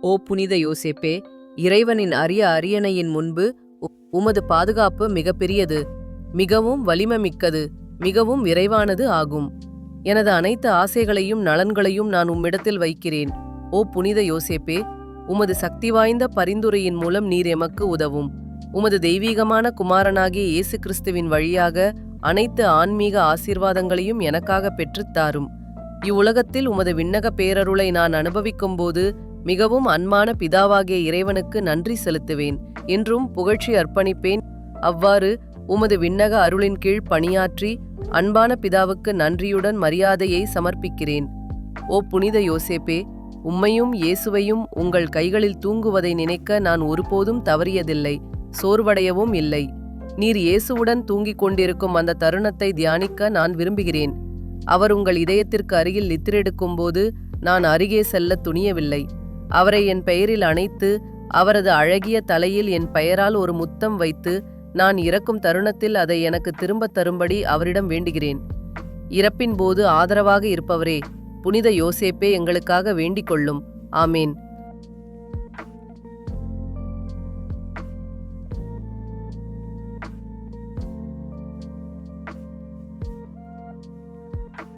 ஓ புனித யோசேப்பே இறைவனின் அரிய அரியணையின் முன்பு உ- உமது பாதுகாப்பு மிகப்பெரியது மிகவும் வலிமைமிக்கது மிகவும் விரைவானது ஆகும். எனது அனைத்து ஆசைகளையும் நலன்களையும் நான் உம்மிடத்தில் வைக்கிறேன். ஓ புனித யோசேப்பே உமது சக்தி வாய்ந்த பரிந்துரையின் மூலம் நீர் எமக்கு உதவும். உமது தெய்வீகமான குமாரனாகிய இயேசு கிறிஸ்துவின் வழியாக அனைத்து ஆன்மீக ஆசீர்வாதங்களையும் எனக்காக பெற்றுத் தாரும். இவ்வுலகத்தில் உமது விண்ணக பேரருளை நான் அனுபவிக்கும் போது மிகவும் அன்பான பிதாவாகிய இறைவனுக்கு நன்றி செலுத்துவேன். என்றும் புகழ்ச்சி அர்ப்பணிப்பேன். அவ்வாறு உமது விண்ணக அருளின் கீழ் பணியாற்றி அன்பான பிதாவுக்கு நன்றியுடன் மரியாதையை சமர்ப்பிக்கிறேன். ஓ புனித யோசேப்பே உம்மையும் இயேசுவையும் உங்கள் கைகளில் தூங்குவதை நினைக்க நான் ஒருபோதும் தவறியதில்லை சோர்வடையவும் இல்லை. நீர் இயேசுவுடன் தூங்கிக் கொண்டிருக்கும் அந்த தருணத்தை தியானிக்க நான் விரும்புகிறேன். அவர் உங்கள் இதயத்திற்கு அருகில் நித்திரெடுக்கும்போது நான் அருகே செல்ல துணியவில்லை. அவரை என் பெயரில் அணைத்து அவரது அழகிய தலையில் என் பெயரால் ஒரு முத்தம் வைத்து நான் இறக்கும் தருணத்தில் அதை எனக்கு திரும்பத் தரும்படி அவரிடம் வேண்டுகிறேன். இறப்பின் போது ஆதரவாக இருப்பவரே புனித யோசேப்பே எங்களுக்காக வேண்டிக் கொள்ளும். ஆமேன்.